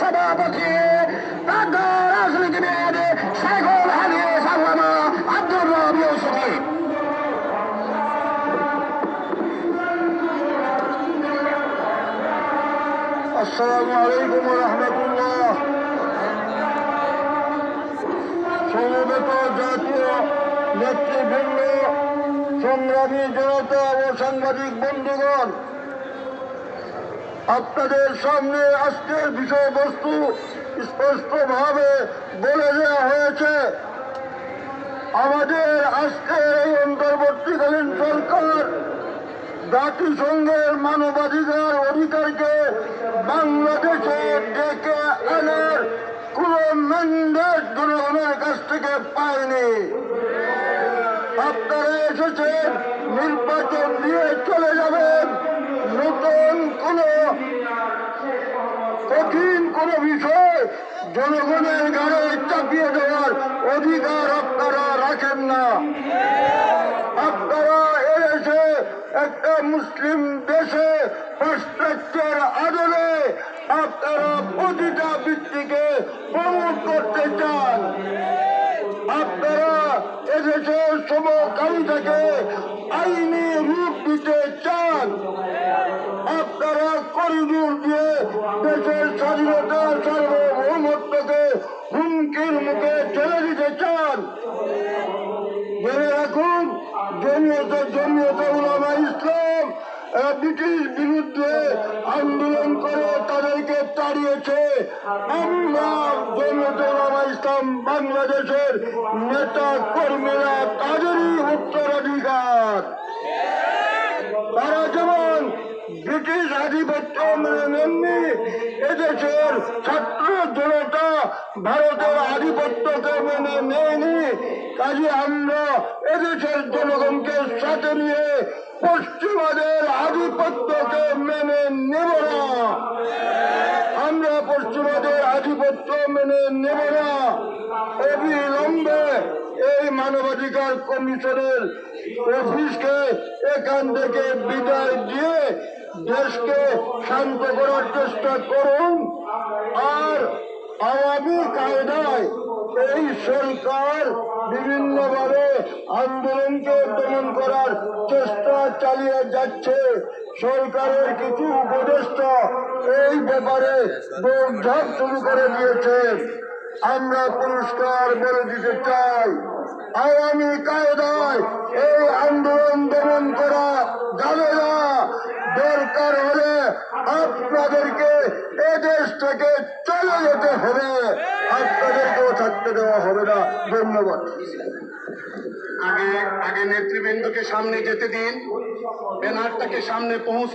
সভাপতি রাজনীতিবিদ শেখুল হাদিস আল্লামা আব্দুর রব ইউসুফি। আসসালামু আলাইকুম রহমতুল্লাহ। সমবেত জাতীয় নেতৃবৃন্দ, সংগ্রামী জনতা ও সাংবাদিক বন্ধুগণ আপনাদের সামনে আজকের বিষয়বস্তু স্পষ্টভাবে বলে দেওয়া হয়েছে। আমাদের আজকের এই অন্তর্বর্তীকালীন সরকার জাতিসংঘের মানবাধিকার অধিকারকে বাংলাদেশে ডেকে আনার কোন ম্যান্ডেট জনগণের কাছ থেকে পায়নি। আপনারা এসেছেন, নির্বাচন দিয়ে চলে যাবেন, নতুন কঠিন কোন বিষয়, জনগণের গাড়ে চাপিয়ে দেওয়ার অধিকার আপনারা রাখেন না। আপনারা এসে একটা মুসলিম দেশে পাশ্চাত্যের আদলে আপনারা প্রতিটা বৃত্তিকে প্রমোট করতে চান। আপনারা এদেশের সমকামিতাকে আইনি রূপ দিতে চান আপনারা করিডোর দিয়ে দেশের স্বাধীনতা সার্বভৌমত্বকে হুমকির মুখে ঠেলে দিতে চান। জেনে রাখুন, জমিয়ত জমিয়ত উলামা ইসলাম ব্রিটিশ বিরুদ্ধে আন্দোলন করে তাদেরকে তাড়িয়েছে। আমরা জমিয়ত উলামা ইসলাম বাংলাদেশের নেতা কর্মীরা তাদেরই উত্তরাধিকার। তারা ব্রিটিশ আধিপত্য মেনে নেননি। এদেশের ছাত্র জনতা ভারতের আধিপত্যকে মেনে নেয়নি। কাজে আমরা এদেশের জনগণকে সাথে নিয়ে পশ্চিমাদের আধিপত্যকে মেনে নেব না আমরা পশ্চিমাদের মেনে নেব না। অবিলম্বে এই মানবাধিকার কমিশনের অফিসকে এখান থেকে বিদায় দিয়ে দেশকে শান্ত করার চেষ্টা করুন। আর আওয়ামী কায়দায় এই সরকার বিভিন্নভাবে আন্দোলনকে দমন করার চেষ্টা চালিয়ে যাচ্ছে সরকারের কিছু উপদেষ্টা। এই ব্যাপারে দৌড়ঝাঁপ শুরু করে দিয়েছে। আমরা পুরস্কার বলে দিতে চাই। আওয়ামী কায়দায় এই আন্দোলন দমন করা যাবে না দরকার হলে আপনাদেরকে এদেশ থেকে চলে যেতে হবে। আপনাদেরকেও থাকতে দেওয়া হবে না। ধন্যবাদ। আগে আগে নেতৃবৃন্দকে সামনে যেতে দিন। বেনারটাকে সামনে পৌঁছ